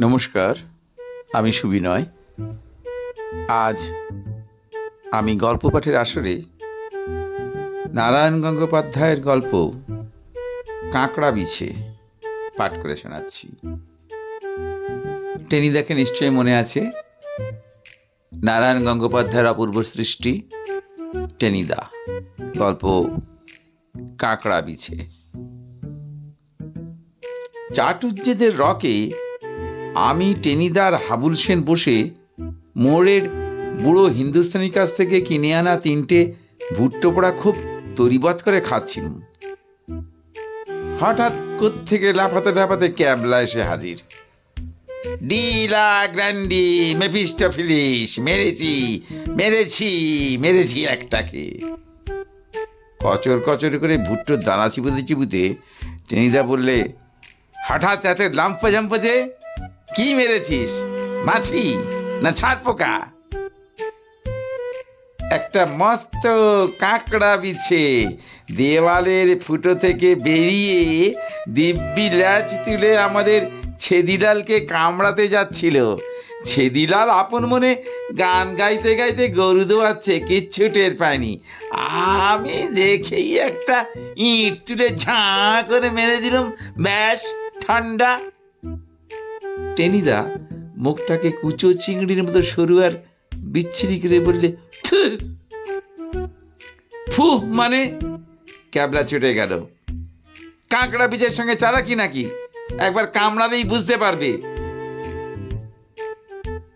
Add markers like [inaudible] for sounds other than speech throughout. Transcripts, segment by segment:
নমস্কার, আমি সুবিনয়। আজ আমি গল্প পাঠের আসরে নারায়ণ গঙ্গোপাধ্যায়ের গল্প কাঁকড়া বিছে পাঠ করে শোনাচ্ছি। টেনিদাকে নিশ্চয়ই মনে আছে? নারায়ণ গঙ্গোপাধ্যায়ের অপূর্ব সৃষ্টি টেনিদা গল্প কাঁকড়া বিছে। চাটুজ্জেদের রকে আমি টেনিদার হাবুল সেন বসে মোড়ের বুড়ো হিন্দুস্তানির কাছ থেকে কিনে আনা তিনটে ভুট্টো পোড়া খুব তরিবত করে খাচ্ছিলাম। হঠাৎ থেকে লাফাতে লাফাতে ক্যাবলা এসে হাজির। ডিলা গ্র্যান্ডি মেফিস্টোফিলিস মেরেছি মেরেছি মেরেছি একটাকে। কচর কচর করে ভুট্টোর দানা চিপুতে চিপুতে টেনিদা বললে, হঠাৎ এত লাম্পা জাম্পা যে কি মেরেছিস? মাছি না ছাদ পোকা? একটা মস্ত কাঁকড়া বিছে দেওয়ালের ফুটো থেকে বেরিয়ে দিব্যি ল্যাচ তুলে আমাদের ছেদিলালকে কামড়াতে যাচ্ছিল। ছেদিলাল আপন মনে গান গাইতে গাইতে গরু দোয়াচ্ছে, কিচ্ছু টের পায়নি। আমি দেখেই একটা ইট তুলে ঝাঁ করে মেরে দিলাম, ব্যাস, ঠান্ডা টেনিদা মুখটাকে কুচো চিংড়ির মতো সরু আর বিচ্ছিরি করে বললে! ফু মানে? ক্যাবলা ছুটে গেল। কাঁকড়া বীজের সঙ্গে চালাকি নাকি? একবার কামড়ালেই বুঝতে পারবে।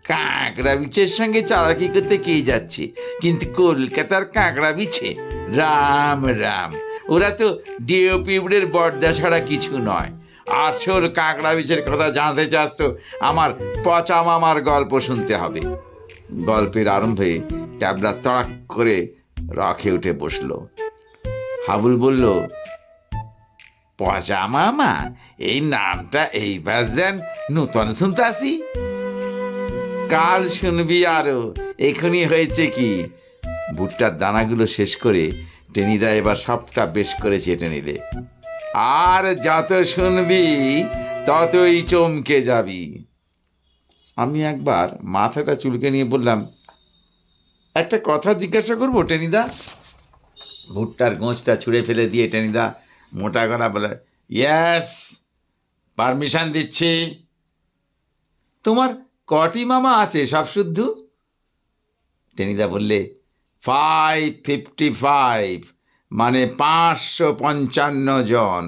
কাঁকড়া বিচের সঙ্গে চালাকি করতে কে যাচ্ছে? কিন্তু কলকাতার কাঁকড়া বিছে রাম রাম, ওরা তো ডিওপিউডের বর্দা ছাড়া কিছু নয়। আসল কাঁকড়া বিছের কথা জানতে চাস তো? আমার পচা মামার গল্প শুনতে হবে। গল্পের আরম্ভে ট্যাবলা তড়াক করে রখে উঠে বসল। হাবুল বলল, পচা মামা, এই নামটা এইবার যেন নূতন শুনতে আসি কাল শুনবি আরও এখনই হয়েছে কি? ভুট্টার দানাগুলো শেষ করে টেনিদা এবার সবটা বেশ করে চেটে নিলে আর যত শুনবি, ততই চমকে যাবি। আমি একবার মাথাটা চুলকে নিয়ে বললাম, একটা কথা জিজ্ঞাসা করব, টেনিদা? ভুট্টার গোঁচটা ছুঁড়ে ফেলে দিয়ে টেনিদা মোটা গলা বলে ইয়েস পারমিশন দিচ্ছি। তোমার কটি মামা আছে, সব শুদ্ধ? টেনিদা বললে ফাইভ ফিফটি ফাইভ মানে পাঁচশো পঞ্চান্ন জন।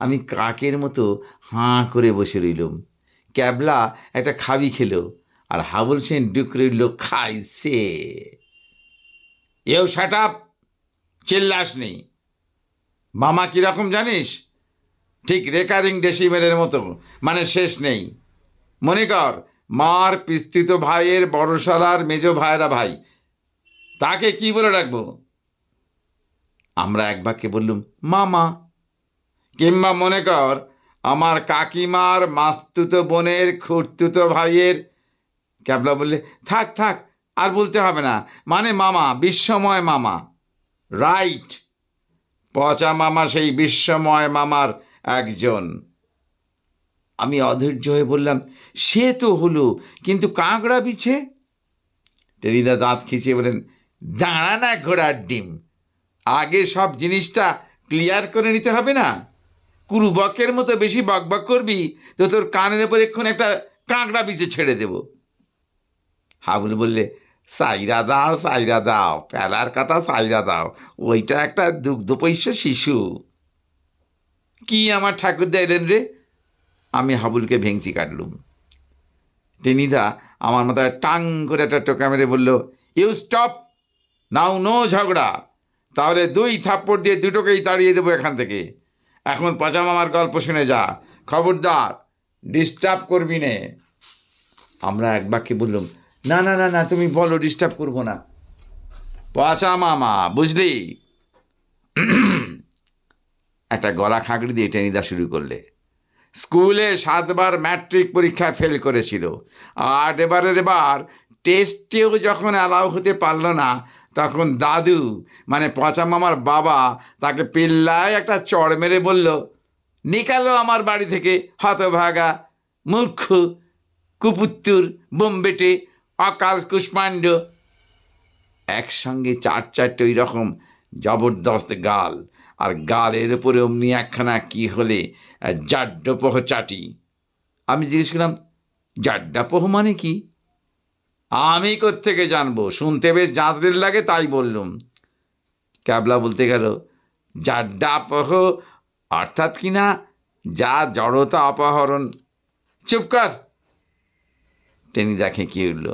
আমি কাকের মতো হাঁ করে বসে রইলুম। ক্যাবলা একটা খাবি খেল আর হাবুল সেন ডুক রইল খাইছে। এও শাট আপ চিল্লাস নেই মামা কীরকম জানিস? ঠিক রেকারিং ডেসিমেলের মতো মানে শেষ নেই। মনে কর, মার পিস্তিত ভাইয়ের বড়শালার মেজ ভাইরা ভাই, তাকে কি বলে রাখব আমরা এক বাক্যে বললুম, মামা কিংবা মনে কর, আমার কাকিমার মাস্তুত বোনের খুঁড়তুত ভাইয়ের ক্যাবলা বললে, থাক থাক, আর বলতে হবে না। মানে মামা, বিশ্বময় মামা। রাইট। পচা মামা সেই বিশ্বময় মামার একজন। আমি অধৈর্য হয়ে বললাম, সে তো হলো, কিন্তু কাঁকড়া বিছে টেরিদা দাঁত খিচিয়ে বলেন দাঁড়া না ঘোড়ার ডিম। আগে সব জিনিসটা ক্লিয়ার করে নিতে হবে না? কুরুবকের মতো বেশি বকবক করবি তো তোর কানের উপর এক্ষুনি একটা কাঁকড়া বিচে ছেড়ে দেব। হাবুল বললে, সাইরা দাও সাইরা দাও প্যালার কথা সাইরা দাও, ওইটা একটা দুগ্ধ দুগ্ধপৈশ্য শিশু। কি আমার ঠাকুরদা এলেন রে? আমি হাবুলকে ভেঙচি কাটলুম। টেনিদা আমার মাথায় টাং করে একটা টোকা মেরে বলল ইউ স্টপ নাও নো ঝগড়া। তাহলে দুই থাপ্পড় দিয়ে দুটোকেই তাড়িয়ে দেবো এখান থেকে। এখন পচা মামার গল্প শুনে যা। খবরদার ডিস্টার্ব করবি নে। আমরা এক বাক্যে বললাম, না না না না, তুমি বলো ডিস্টার্ব করব না। পচা মামা বুঝলি? একটা গলা খাঁকড়ি দিয়ে টেনিদা শুরু করলে। স্কুলে সাতবার ম্যাট্রিক পরীক্ষায় ফেল করেছিল। আর এবারের এবার টেস্টেও যখন অ্যালাউ হতে পারল না তখন দাদু মানে পচা মামার বাবা তাকে পিল্লায় একটা চড় মেরে বলল, নিকালো আমার বাড়ি থেকে হতভাগা, মূর্খ, কুপুত্তুর, বোম্বেটে, অকাল কুষ্মাণ্ড। একসঙ্গে চার চারটে ওই রকম জবরদস্ত গাল, আর গালের উপরে অমনি একখানা কি হলে জাড্ডপহ চাটি। আমি জিজ্ঞেস করলাম, জাড্ডাপহ মানে কি? আমি কোত্থেকে জানব? শুনতে বেশ জাঁতরের লাগে, তাই বললুম। ক্যাবলা বলতে গেল জাড্ডাপহ অর্থাৎ কিনা যা জড়তা অপহরণ। চুপ কর! টেনি দেখে কি উঠল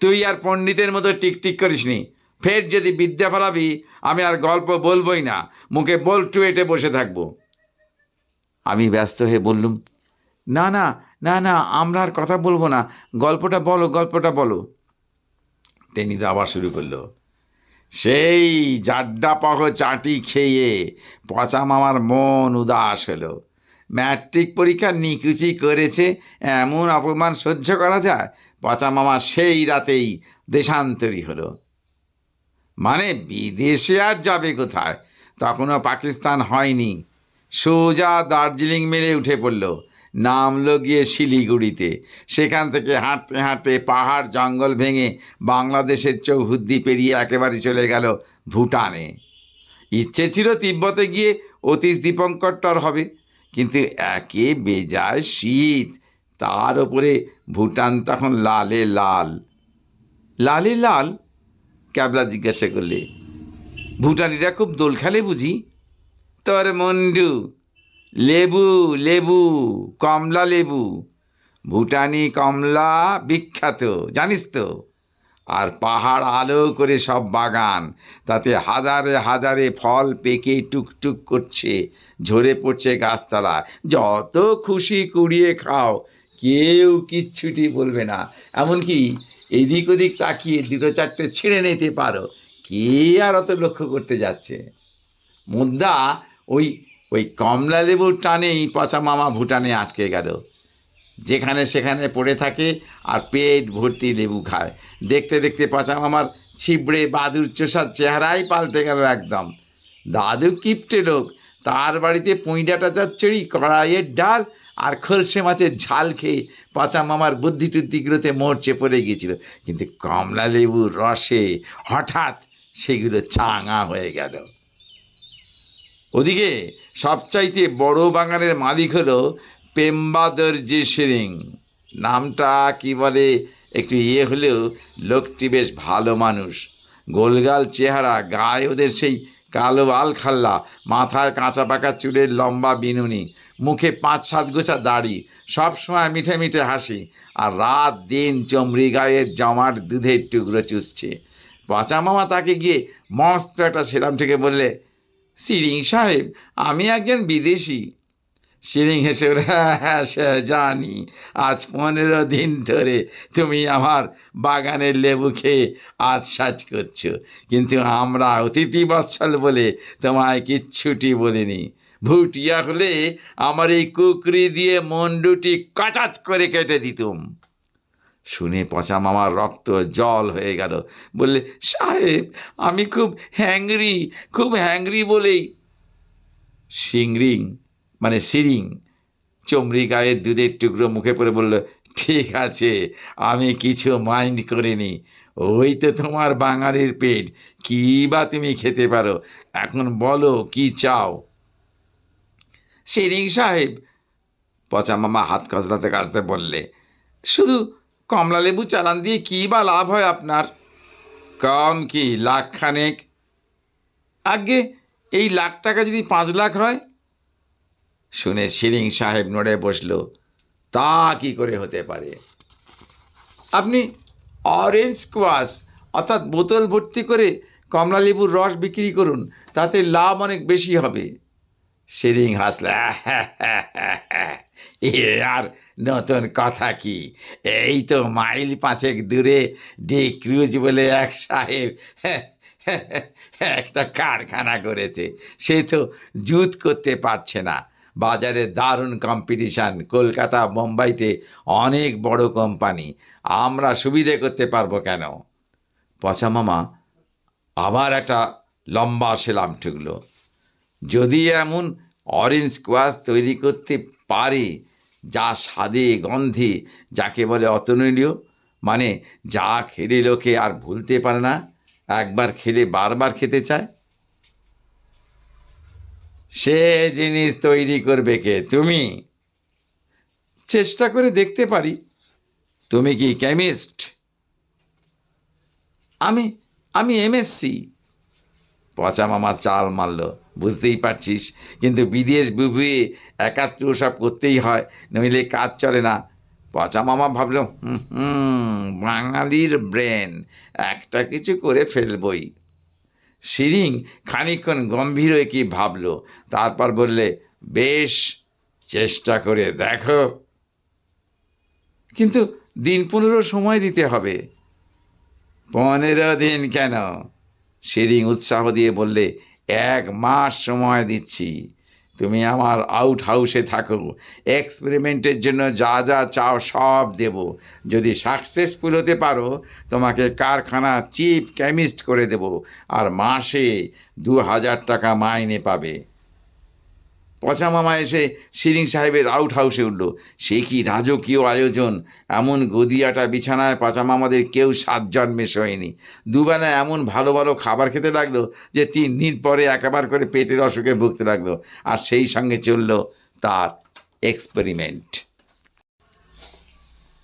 তুই আর পণ্ডিতের মতো টিকটিক করিসনি। ফের যদি বিদ্যা ফলাবি, আমি আর গল্প বলবোই না, মুখে বল্টু এটে বসে থাকব। আমি ব্যস্ত হয়ে বললুম না না না না, আমরা আর কথা বলব না। গল্পটা বলো গল্পটা বলো। টেনিদা আবার শুরু করল। সেই জাড্ডা পহ চাটি খেয়ে পচা মামার মন উদাস হলো। ম্যাট্রিক পরীক্ষা নিকুচি করেছে, এমন অপমান সহ্য করা যায়? পচা মামা সেই রাতেই দেশান্তরী হলো। মানে বিদেশে আর যাবে কোথায়? তখনও পাকিস্তান হয়নি। সোজা দার্জিলিং মেলে উঠে পড়ল। নামলো গিয়ে শিলিগুড়িতে। সেখান থেকে হাঁটতে হাঁটতে পাহাড় জঙ্গল ভেঙে বাংলাদেশের চৌহুদ্দি পেরিয়ে একেবারে চলে গেল ভুটানে। ইচ্ছে ছিল তিব্বতে গিয়ে অতীশ দীপঙ্করটর হবে, কিন্তু একে বেজায় শীত, তার ওপরে ভুটান তখন লালে লাল। লালে লাল? ক্যাবলা জিজ্ঞাসা করলে। ভুটানিরা খুব দোল খেলে বুঝি? তোর মন্ডু লেবু লেবু, কমলা লেবু। ভুটানি কমলা বিখ্যাত, জানিস তো? আর পাহাড় আলো করে সব বাগান, তাতে হাজারে হাজারে ফল পেকে টুকটুক করছে, ঝরে পড়ছে গাছতলা যত খুশি কুড়িয়ে খাও, কেউ কিচ্ছুটি বলবে না। এমনকি এদিক ওদিক তাকিয়ে দুটো চারটে ছিঁড়ে নিতে পারো। কে আর অত লক্ষ্য করতে যাচ্ছে? মুদ্রা ওই ওই কমলা লেবুর টানেই পচা মামা ভুটানে আটকে গেল। যেখানে সেখানে পড়ে থাকে আর পেট ভর্তি লেবু খায়। দেখতে দেখতে পচা মামার ছিবড়ে বাদুর চোষার চেহারাই পাল্টে গেল একদম। দাদু কিপটে লোক। তার বাড়িতে পুঁইডাটা চচ্চড়ি কড়াইয়ের ডাল আর খলসে মাছের ঝাল খেয়ে পচা মামার বুদ্ধি টুদ্দিগুলোতে মরচে পড়ে গিয়েছিল। কিন্তু কমলা লেবুর রসে হঠাৎ সেগুলো চাঙা হয়ে গেল। ওদিকে সবচাইতে বড় বাগানের মালিক হলো পেম্বাদরজি সিরিং নামটা কি বলে, একটু ইয়ে হলেও লোকটি বেশ ভালো মানুষ। গোলগাল চেহারা, গায়ে ওদের সেই কালো আল খাল্লা মাথায় কাঁচা পাকা চুলের লম্বা বিনুনি, মুখে পাঁচ সাত গোছা দাড়ি, সবসময় মিঠে মিঠে হাসি, আর রাত দিন চমড়ি গায়ের জমাট দুধের টুকরো চুষছে। পচা মামা তাকে গিয়ে মস্ত একটা সেরাম থেকে বললে সিরিং সাহেব, আমি একজন বিদেশি। সিরিং হেসে হ্যাঁ জানি, আজ পনেরো দিন ধরে তুমি আমার বাগানের লেবু খেয়ে আজ সাজ করছ। কিন্তু আমরা অতিথি বৎসল বলে তোমায় কিচ্ছুটি বলিনি। ভুটিয়া হলে আমার এই কুকরি দিয়ে মন্ডুটি কাচাত করে কেটে দিতুম। শুনে পচা মামার রক্ত জল হয়ে গেল। বললে, সাহেব, আমি খুব হ্যাংরি খুব হ্যাংরি বলেই। সিংরিং মানে সিরিং চমড়ি গায়ের দুধের টুকরো মুখে পড়ে বলল, ঠিক আছে, আমি কিছু মাইন্ড করিনি। ওই তো তোমার বাঙালির পেট, কি বা তুমি খেতে পারো? এখন বলো, কি চাও? সিরিং সাহেব, পচা মামা হাত কসলাতে কাজতে বললে, শুধু কমলা লেবু চালান দিয়ে কি বা লাভ হয় আপনার? কম কি লাখ খানেক আগে এই লাখ টাকা যদি পাঁচ লাখ হয়? শুনে শিরিং সাহেব নড়ে বসল। তা কি করে হতে পারে? আপনি অরেঞ্জ স্কোয়াশ অর্থাৎ বোতল ভর্তি করে কমলা লেবুর রস বিক্রি করুন, তাতে লাভ অনেক বেশি হবে। শিরিং হাসলে আর নতুন কথা কি? এই তো মাইল পাঁচেক দূরে ডি ক্রুজ বলে এক সাহেব একটা কারখানা করেছে। সে তো জুত করতে পারছে না। বাজারে দারুণ কম্পিটিশন কলকাতা, মুম্বাইতে অনেক বড় কোম্পানি আমরা সুবিধে করতে পারব কেন? পচা মামা আবার একটা লম্বা সেলাম ঠুকলো। যদি এমন অরেঞ্জ স্কোয়াশ তৈরি করতে পারে, যা স্বাদে, গন্ধে, যাকে বলে অতুলনীয় মানে যা খেলে লোকে আর ভুলতে পারে না, একবার খেলে বারবার খেতে চায়? সে জিনিস তৈরি করবে কে? তুমি? চেষ্টা করে দেখতে পারি। তুমি কি কেমিস্ট আমি আমি এমএসসি পচা মামা চাল মারল। বুঝতেই পারছিস? কিন্তু বিদেশ বুবুয়ে একাত্র সব করতেই হয়, নইলে কাজ চলে না। পচা মামা ভাবল হুম, বাঙালির ব্রেন, একটা কিছু করে ফেলবই। শিরিং খানিকক্ষণ গম্ভীর হয়ে কি ভাবল, তারপর বললে, বেশ, চেষ্টা করে দেখো। কিন্তু দিন পনেরো সময় দিতে হবে। পনেরো দিন কেন? শিরিং উৎসাহ দিয়ে বললে, এক মাস সময় দিচ্ছি। তুমি আমার আউট হাউসে থাকো। এক্সপেরিমেন্টের জন্য যা যা চাও সব দেব। যদি সাকসেসফুল হতে পারো, তোমাকে কারখানা চিফ কেমিস্ট করে দেব। আর মাসে দু হাজার টাকা মাইনে পাবে। পচা মামা এসে শিরিং সাহেবের আউট হাউসে উঠল। সে কি রাজকীয় আয়োজন? এমন গদিয়াটা বিছানায় পচা মামাদের কেউ সাত জন্মে শোয়নি দুবেলা এমন ভালো ভালো খাবার খেতে লাগল যে তিন দিন পরে একেবার করে পেটের অসুখে ভুগতে লাগল। আর সেই সঙ্গে চলল তার এক্সপেরিমেন্ট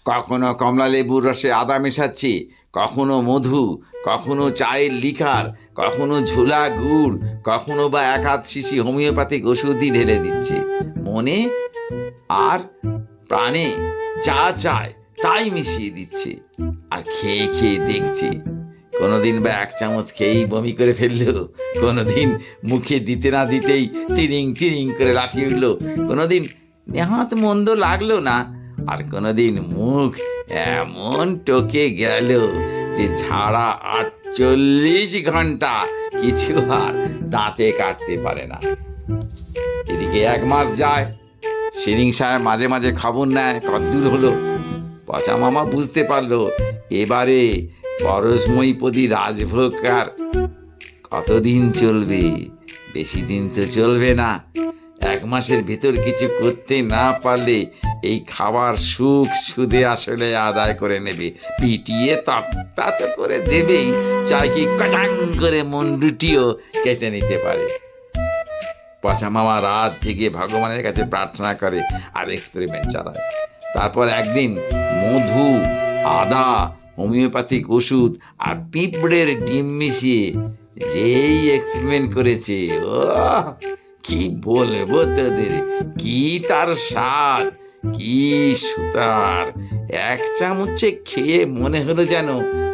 কখনো কমলা লেবুর রসে আদা মেশাচ্ছি, কখনো মধু, কখনো চায়ের লিকার, কখনো ঝোলা গুড়, কখনো বা এক হাত শিশি হোমিওপ্যাথিক ওষুধই ঢেলে দিচ্ছে। মনে আর প্রাণে যা চায় তাই মিশিয়ে দিচ্ছে আর খেয়ে খেয়ে দেখছে। কোনোদিন বা এক চামচ খেয়েই বমি করে ফেলল, কোনোদিন মুখে দিতে না দিতেই তিরিং তিরিং করে লাফিয়ে উঠল, কোনোদিন নেহাত মন্দ লাগল না। আর কোনোদিন মুখ এমন টকে গেল যে ঝাড়া আটচল্লিশ ঘণ্টা কিছু আর দাঁতে কাটতে পারে না। এদিকে এক মাস যায়, শিরিং সাহেব মাঝে মাঝে খবর নেয় কদ্দূর হলো। পচা মামা বুঝতে পারল, এবারে পরশময়ীপতি রাজভোগ কতদিন চলবে? বেশি দিন তো চলবে না। এক মাসের ভিতর কিছু করতে না পারলে এই খাবার সুখ সুদে আসলে আদায় করে নেবে। পিটিয়ে তক্তা তো করে দেবেই। চাই কি কচাং করে মন্ডুটিও কেটে নিতে পারে। পচা মামা রাত থেকে ভগবানের কাছে প্রার্থনা করে আর এক্সপেরিমেন্ট চালায়। তারপর একদিন মধু, আদা, হোমিওপ্যাথিক ওষুধ আর পিঁপড়ের ডিম মিশিয়ে যেই এক্সপেরিমেন্ট করেছে ও কি বলব তোদের? কি তার স্বাদ? কি সুতার? এক চামচে খেয়ে মনে হলো যেন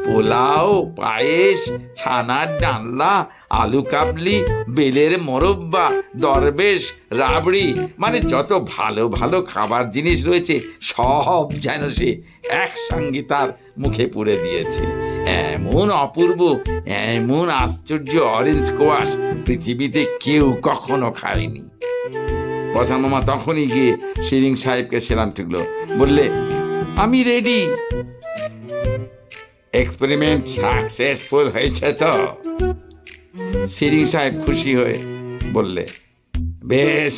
পোলাও, পায়েস, ছানার ডালনা আলু কাবলি, বেলের মোরব্বা, দরবেশ, রাবড়ি মানে যত ভালো ভালো খাবার জিনিস রয়েছে, সব যেন সে একসঙ্গে তার মুখে পুড়ে দিয়েছে। এমন অপূর্ব, এমন আশ্চর্য অরেঞ্জ কোয়াশ পৃথিবীতে কেউ কখনো খায়নি। মামা তখনই গিয়ে শিরিং সাহেবকে সেলাম ঠুকলো। বললে, আমি রেডি এক্সপেরিমেন্ট সাকসেসফুল হয়েছে তো। শিরিং সাহেব খুশি হয়ে বললে, বেশ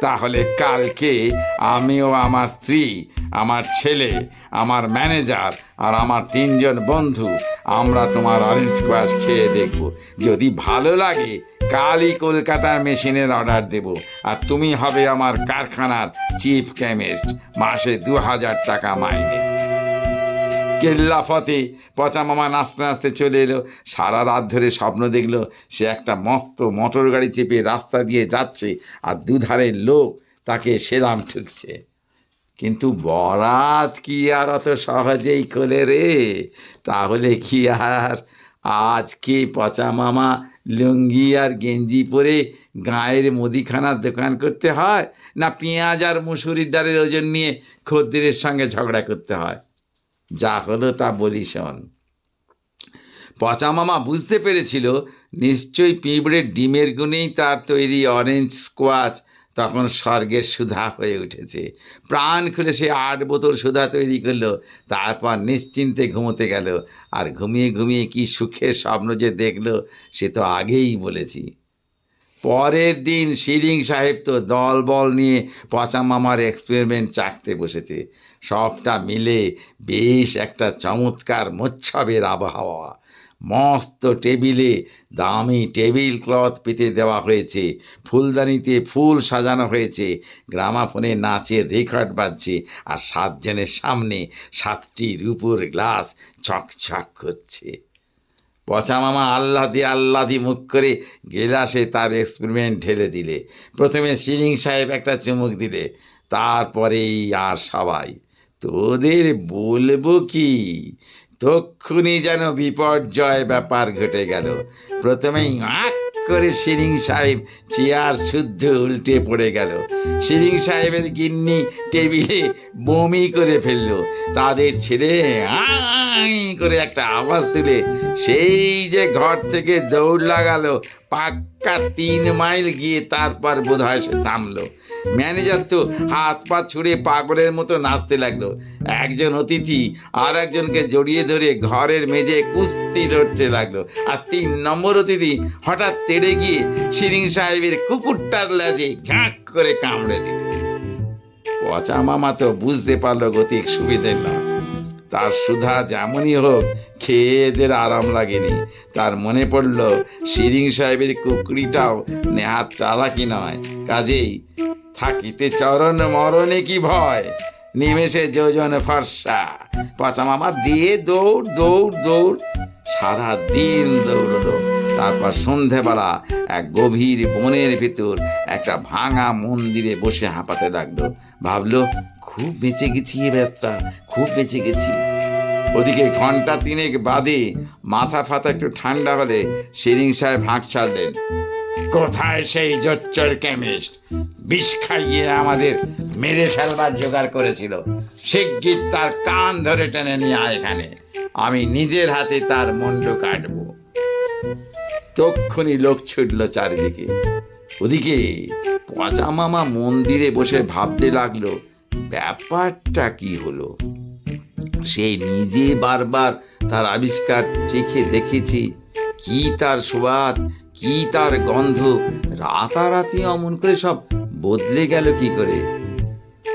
তাহলে কালকে আমিও আমার স্ত্রী, আমার ছেলে, আমার ম্যানেজার আর আমার তিনজন বন্ধু আমরা তোমার অরেঞ্জ স্কোয়াশ খেয়ে দেখব। যদি ভালো লাগে, কালই কলকাতার মেশিনের অর্ডার দেব। আর তুমি হবে আমার কারখানার চিফ কেমিস্ট, মাসে দু হাজার টাকা মাইনে। কেল্লাফতে পচা মামা নাচতে নাচতে চলে এলো। সারা রাত ধরে স্বপ্ন দেখল, সে একটা মস্ত মোটর গাড়ি চেপে রাস্তা দিয়ে যাচ্ছে আর দুধারের লোক তাকে সেলাম ঠুকছে কিন্তু বরাত কি আর অত সহজেই করে রে? তাহলে কি আর? আজকে পচা মামা লুঙ্গি আর গেঞ্জি পরে গায়ের মুদিখানার দোকান করতে হয় না পেঁয়াজ আর মুসুরির ডালের ওজন নিয়ে খদ্দেরের সঙ্গে ঝগড়া করতে হয়? যা হলো তা বলি পচা মামা বুঝতে পেরেছিল, নিশ্চয়ই পিঁপড়ের ডিমের গুণেই তার তৈরি অরেঞ্জ স্কোয়াচ তখন স্বর্গের সুধা হয়ে উঠেছে। প্রাণ খুলে সে আট বোতল সুধা তৈরি করল, তারপর নিশ্চিন্তে ঘুমোতে গেল। আর ঘুমিয়ে ঘুমিয়ে কি সুখের স্বপ্ন যে দেখল, সে তো আগেই বলেছি। পরের দিন শিরিং সাহেব তো দল বল নিয়ে পচা মামার এক্সপেরিমেন্ট চাকতে বসেছে। সবটা মিলে বেশ একটা চমৎকার মোচ্ছবের আবহাওয়া। মস্ত টেবিলে দামি টেবিল ক্লথ পেতে দেওয়া হয়েছে। ফুলদানিতে ফুল সাজানো হয়েছে। গ্রামাফোনে নাচের রেকর্ড বাজছে আর সাতজনের সামনে সাতটি রূপোর গ্লাস চকচক করছে। পচা মামা আল্লাদি আল্লাদি মুখ করে গেলাসে তার এক্সপেরিমেন্ট ঢেলে দিলে প্রথমে সিরিং সাহেব একটা চুমুক দিলে তারপরেই আর সবাই তোদের বলব কি তক্ষুনি যেন বিপর্যয় ব্যাপার ঘটে গেল প্রথমেই আঁক করে সিরিং সাহেব চেয়ার শুদ্ধ উল্টে পড়ে গেল সিরিং সাহেবের গিন্নি টেবিলে বমি করে ফেলল তাদের ছেড়ে আই করে একটা আওয়াজ তুলে সেই যে ঘর থেকে দৌড় লাগালো, পাক্কা তিন মাইল গিয়ে তারপর বোধ হয় সে থামলো। ম্যানেজার তো হাত পা ছুড়ে পাগলের মতো নাচতে লাগল। একজন অতিথি আর একজনকে জড়িয়ে ধরে ঘরের মেঝে কুস্তি লড়তে লাগল। আর তিন নম্বর অতিথি হঠাৎ তেড়ে গিয়ে শিরিং সাহেবের কুকুরটার লেজে ঘাঁক করে কামড়ে দিল। পচা মামা তো বুঝতে পারল গতিক সুবিধের না তার সুধা যেমনই হোক, খেয়ে এদের আরাম লাগেনি। তার মনে পড়ল, শিরিং সাহেবের কুকরিটাও নেহাত চালাকি নয়। কাজেই থাকিতে চরণ মরণে কি ভয়? নিমেষে যোজন ফর্সা। পচা মামা দিয়ে দৌড় দৌড় দৌড়। সারা দিন দৌড়লো। তারপর সন্ধেবেলা এক গভীর বনের ভিতর একটা ভাঙা মন্দিরে বসে হাঁপাতে লাগল। ভাবলো খুব বেঁচে গেছি এ যাত্রা খুব বেঁচে গেছি। ওদিকে ঘণ্টা তিনেক বাদে মাথা ফাতা একটু ঠান্ডা হলে শিরিং সাহেব হাঁক ছাড়লেন। কোথায় সেই জচ্চর কেমিস্ট বিষ খাইয়ে আমাদের মেরে ফেলবার জোগাড় করেছিল। শিগগির তার কান ধরে টেনে নিয়ে আয় এখানে। আমি নিজের হাতে তার মন্ড কাটবো। তক্ষুনি লোক ছুটলো চারিদিকে। ওদিকে পচা মামা মন্দিরে বসে ভাবতে লাগল ব্যাপারটা কি হলো? সে নিজে বারবার তার আবিষ্কার চেখে দেখেছে। কি তার স্বাদ, কি তার গন্ধ, রাতারাতি অমন করে সব বদলে গেল কি করে?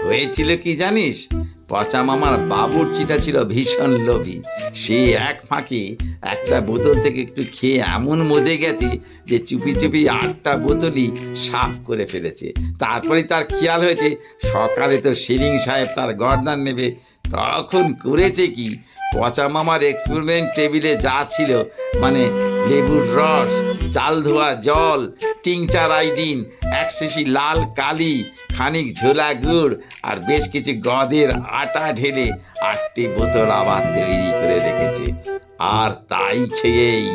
হয়েছিল কি জানিস? পচা মামার বাবুর চিটা ছিল ভীষণ লোভী। সে এক ফাঁকে একটা বোতল থেকে একটু খেয়ে এমন মজে গেছে যে চুপি চুপি আটটা বোতলই সাফ করে ফেলেছে। তারপরে তার খেয়াল হয়েছে, সকালে তো শিরিং সাহেব তার গর্দান নেবে, তখন করেছে কি? পচা মামার এক্সপেরিমেন্ট টেবিলে যা ছিল মানে লেবুর রস, চাল ধোয়া জল, টিংচার আইডিন এক শিশি লাল কালি, খানিক ঝোলা গুড়, আর বেশ কিছু গদের আটা ঢেলে আটটি বোতল আবার তৈরি করে রেখেছে। আর তাই খেয়েই।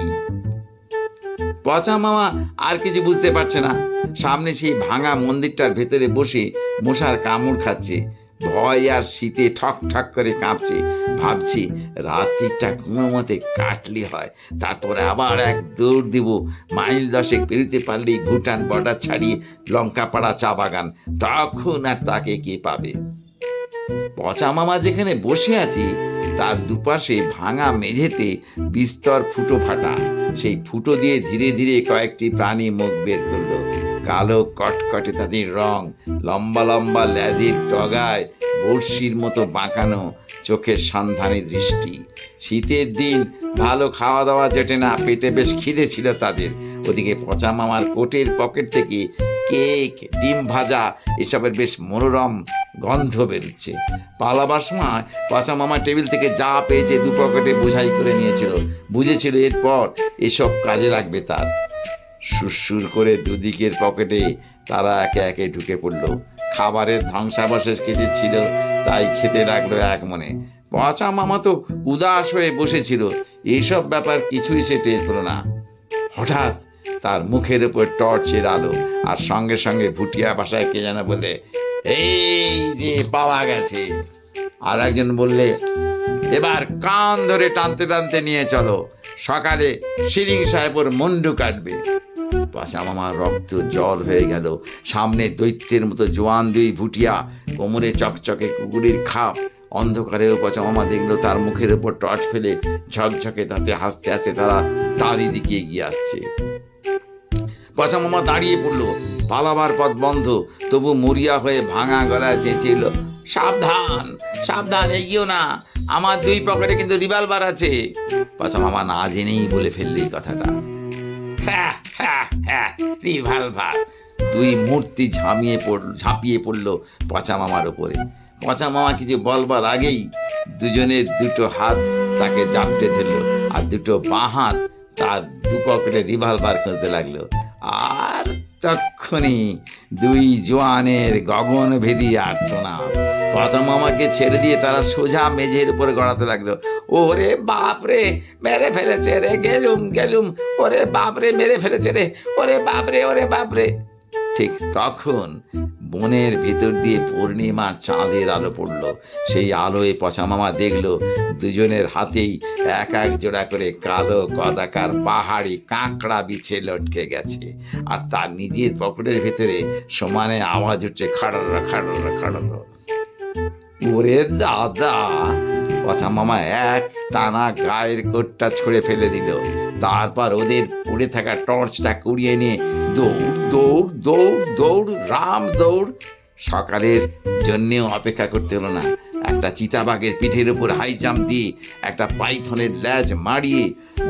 পচা মামা আর কিছু বুঝতে পারছে না। সামনে সেই ভাঙা মন্দিরটার ভেতরে বসে মশার কামড় খাচ্ছে। ভয় আর শীতে ঠক ঠক করে কাঁপছে। ভাবছি, রাত্রিটা কোনো কাটলি হয়। তারপরে আবার এক দৌড় দিব। মাইল দশেক পেরিতে পারলেই ভুটান বর্ডার ছাড়িয়ে লঙ্কাপাড়া চা বাগান, তখন আর তাকে কে পাবে? পচা মামা যেখানে বসে আছি, তার দুপাশে ভাঙা মেঝেতে বিস্তর ফুটো ফাটা। সেই ফুটো দিয়ে ধীরে ধীরে কয়েকটি প্রাণী মুখ বের করল। কালো কটকটে তাদের রং, লম্বা লম্বা ল্যাজের ডগায় বড়শির মতো বাঁকানো চোখের সন্ধানী দৃষ্টি। শীতের দিন ভালো খাওয়া দাওয়া জেটে না, পেটে বেশ খিদে ছিল তাদের। ওদিকে পচা মামার কোটের পকেট থেকে কেক, ডিম ভাজা, এসবের বেশ মনোরম গন্ধ বেরোচ্ছে। পালাবার সময় পচা মামা টেবিল থেকে যা পেয়েছে দু পকেটে বোঝাই করে নিয়েছিল। বুঝেছিল এরপর এসব কাজে লাগবে তার। সুরসুর করে দুদিকের পকেটে তারা একে একে ঢুকে পড়ল। খাবারের ধ্বংসাবশেষ কিছু ছিল, তাই খেতে লাগল এক মনে। পচা মামা তো উদাস হয়ে বসেছিল। এইসব ব্যাপার কিছুই সে টের পেল না। হঠাৎ তার মুখের উপর টর্চের আলো আর সঙ্গে সঙ্গে ভুটিয়া ভাষায় কে যেন বলে এই যে পাওয়া গেছে। আর একজন বললে, এবার কান ধরে টানতে টানতে নিয়ে চলো। সকালে শিরিং সাহেব ওর মুন্ডু কাটবে। পাশা মামার রক্ত জল হয়ে গেল। সামনে দৈত্যের মতো জোয়ান দুই ভুটিয়া কোমরে চকচকে কুকুরের খাপ। অন্ধকারেও পচা মামা দেখল তার মুখের উপর টর্চ ফেলে ঝকঝকে তাতে হাসতে হাসতে তারা তারই দিকে এগিয়ে আসছে। পচা মামা দাঁড়িয়ে পড়ল, পালাবার পথ বন্ধ, তবু মরিয়া হয়ে ভাঙা গলায় চেঁচিল, সাবধান সাবধান এগিয়েও না, আমার দুই পকেটে কিন্তু রিভলভার আছে। পচা মামা না জেনেই বলে ফেললি কথাটা। [laughs] রিভলভার দুই মূর্তি ঝামিয়ে পড়ল ঝাঁপিয়ে পড়ল পচা মামার উপরে পচা মামা কিছু বলবার আগেই দুজনের দুটো হাত তাকে জাপটে ধরলো আর দুটো বাঁ হাত তার দু পকেটে রিভলভার খুঁজতে লাগল। আর তক্ষণি দুই জোয়ানের গগন ভেদি আর্তনা প্রথম আমাকে ছেড়ে দিয়ে তারা সোজা মেঝের উপরে গড়াতে লাগল। ওরে বাপ রে মেরে ফেলেছে রে, গেলুম গেলুম। ওরে বাপ রে মেরে ফেলেছে রে। ওরে বাপ রে ওরে বাপ রে ঠিক তখন বনের ভিতর দিয়ে পূর্ণিমা চাঁদের আলো পড়ল। সেই আলোয় পচা মামা দেখল, দুজনের হাতেই এক এক জোড়া করে কালো কদাকার পাহাড়ি কাঁকড়া বিছে লটকে গেছে। আর তার নিজের পকেটের ভেতরে সমানে আওয়াজ উঠছে খাড়ারা খাড়ারা খাড়ারা ওরে দাদা, পচা মামা এক টানা গায়ের কোটটা ছুঁড়ে ফেলে দিল। তারপর ওদের পড়ে থাকা টর্চটা কুড়িয়ে নিয়ে দৌড় দৌড় দৌড় দৌড়, রাম দৌড়। সকালের জন্যেও অপেক্ষা করতে হলো না। একটা চিতাবাঘের পিঠের উপর হাই জাম্প দিয়ে একটা পাইথনের ল্যাজ মারিয়ে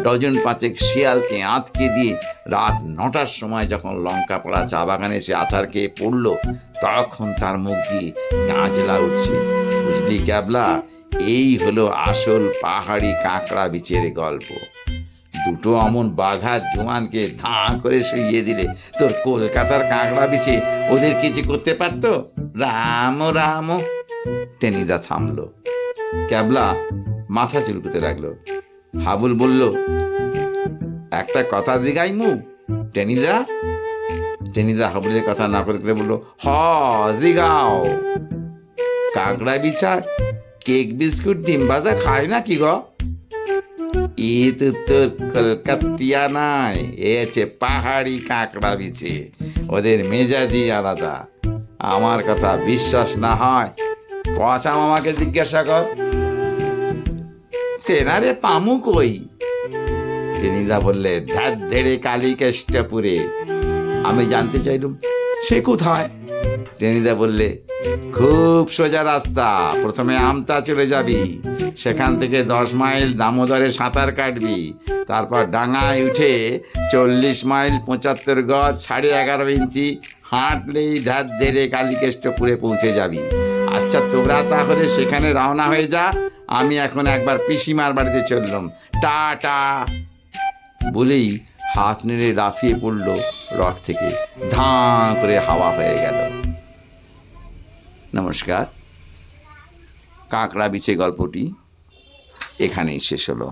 ডজন পাঁচেক শিয়ালকে আঁতকে দিয়ে রাত নটার সময় যখন লঙ্কা পড়া চা বাগানে সে আচার খেয়ে পড়ল, তখন তার মুখ দিয়ে গাঁজলা উঠছে। বুঝলি ক্যাবলা? এই হলো আসল পাহাড়ি কাঁকড়া বিচের গল্প। দুটো অমন বাঘা জোয়ানকে ধাঁ করে শুইয়ে দিলে। তোর কলকাতার কাঁকড়া বিছে ওদের কিছু করতে পারতো? রাম রাম। টেনিদা থামলো। ক্যাবলা মাথা চুলকুতে লাগল হাবুল বলল, একটা কথা দিগাই মু, টেনিদা? টেনিদা হাবুলের কথা না করে করে বলল, হ, জিগাও। কাঁকড়া বিছা, কেক বিস্কুট, ডিম ভাজা খায় না কি গো? এ তো তোর কলকাতিয়া নাই এ হচ্ছে পাহাড়ি কাঁকড়া বিছে ওদের মেজাজি আলাদা আমার কথা বিশ্বাস না হয় পচা মামাকে জিজ্ঞাসা কর তেনারে পামু কই টেনিদা বললে ধ্যাত ধেড়ে কালী কেষ্টপুরে আমি জানতে চাইলুম সে কোথায় টেনিদা বললে, খুব সোজা রাস্তা, প্রথমে আমতা চলে যাবি। সেখান থেকে দশ মাইল দামোদরে সাঁতার কাটবি। তারপর ডাঙায় উঠে চল্লিশ মাইল পঁচাত্তর গজ সাড়ে এগারো ইঞ্চি হাঁটলেই ধার ধেরে কালীকেষ্টপুরে পৌঁছে যাবি। আচ্ছা তোমরা তাহলে সেখানে রওনা হয়ে যা। আমি এখন একবার পিসিমার বাড়িতে চললাম। টা টা বলেই হাত নেড়ে লাফিয়ে পড়ল রক থেকে। ধাঁ করে হাওয়া হয়ে গেল। নমস্কার। কাঁকড়া বিছে গল্পটি এখানেই শেষ হলো।